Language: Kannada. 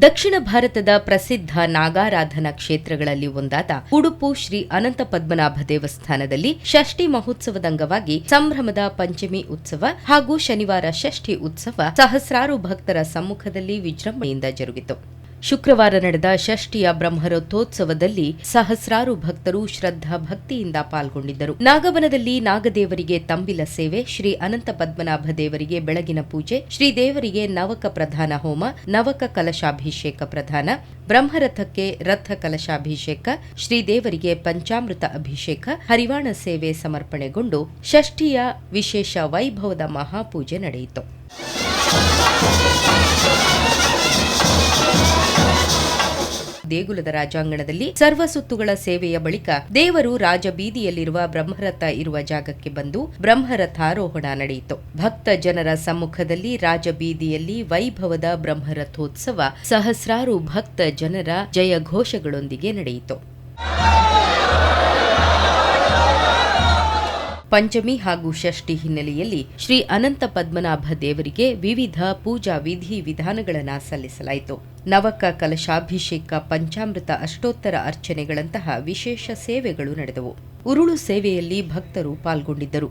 ದಕ್ಷಿಣ ಭಾರತದ ಪ್ರಸಿದ್ಧ ನಾಗಾರಾಧನಾ ಕ್ಷೇತ್ರಗಳಲ್ಲಿ ಒಂದಾದ ಉಡುಪು ಶ್ರೀ ಅನಂತ ಪದ್ಮನಾಭ ದೇವಸ್ಥಾನದಲ್ಲಿ ಷಷ್ಠಿ ಮಹೋತ್ಸವದ ಅಂಗವಾಗಿ ಸಂಭ್ರಮದ ಪಂಚಮಿ ಉತ್ಸವ ಹಾಗೂ ಶನಿವಾರ ಷಷ್ಠಿ ಉತ್ಸವ ಸಹಸ್ರಾರು ಭಕ್ತರ ಸಮ್ಮುಖದಲ್ಲಿ ವಿಜೃಂಭಣೆಯಿಂದ ಜರುಗಿತು. ಶುಕ್ರವಾರ ನಡೆದ ಷಷ್ಠಿಯ ಬ್ರಹ್ಮರಥೋತ್ಸವದಲ್ಲಿ ಸಹಸ್ರಾರು ಭಕ್ತರು ಶ್ರದ್ಧಾ ಭಕ್ತಿಯಿಂದ ಪಾಲ್ಗೊಂಡಿದ್ದರು. ನಾಗವನದಲ್ಲಿ ನಾಗದೇವರಿಗೆ ತಂಬಿಲ ಸೇವೆ, ಶ್ರೀ ಅನಂತ ಪದ್ಮನಾಭ ದೇವರಿಗೆ ಬೆಳಗಿನ ಪೂಜೆ, ಶ್ರೀ ದೇವರಿಗೆ ನವಕ ಪ್ರಧಾನ ಹೋಮ, ನವಕ ಕಲಶಾಭಿಷೇಕ ಪ್ರಧಾನ, ಬ್ರಹ್ಮರಥಕ್ಕೆ ರಥ ಕಲಶಾಭಿಷೇಕ ಶ್ರೀದೇವರಿಗೆ ಪಂಚಾಮೃತ ಅಭಿಷೇಕ, ಹರಿವಾಣ ಸೇವೆ ಸಮರ್ಪಣೆಗೊಂಡು ಷಷ್ಠಿಯ ವಿಶೇಷ ವೈಭವದ ಮಹಾಪೂಜೆ ನಡೆಯಿತು. ದೇಗುಲದ ರಾಜಾಂಗಣದಲ್ಲಿ ಸರ್ವ ಸುತ್ತುಗಳ ಸೇವೆಯ ಬಳಿಕ ದೇವರು ರಾಜಬೀದಿಯಲ್ಲಿರುವ ಬ್ರಹ್ಮರಥ ಇರುವ ಜಾಗಕ್ಕೆ ಬಂದು ಬ್ರಹ್ಮರಥಾರೋಹಣ ನಡೆಯಿತು. ಭಕ್ತ ಜನರ ಸಮ್ಮುಖದಲ್ಲಿ ರಾಜಬೀದಿಯಲ್ಲಿ ವೈಭವದ ಬ್ರಹ್ಮರಥೋತ್ಸವ ಸಹಸ್ರಾರು ಭಕ್ತ ಜನರ ಜಯಘೋಷಗಳೊಂದಿಗೆ ನಡೆಯಿತು. ಪಂಚಮಿ ಹಾಗೂ ಷಷ್ಠಿ ಹಿನ್ನೆಲೆಯಲ್ಲಿ ಶ್ರೀ ಅನಂತ ಪದ್ಮನಾಭ ದೇವರಿಗೆ ವಿವಿಧ ಪೂಜಾ ವಿಧಿ ವಿಧಾನಗಳನ್ನು ಸಲ್ಲಿಸಲಾಯಿತು. ನವಕ ಕಲಶಾಭಿಷೇಕ, ಪಂಚಾಮೃತ, ಅಷ್ಟೋತ್ತರ ಅರ್ಚನೆಗಳಂತಹ ವಿಶೇಷ ಸೇವೆಗಳು ನಡೆದವು. ಉರುಳು ಸೇವೆಯಲ್ಲಿ ಭಕ್ತರು ಪಾಲ್ಗೊಂಡಿದ್ದರು.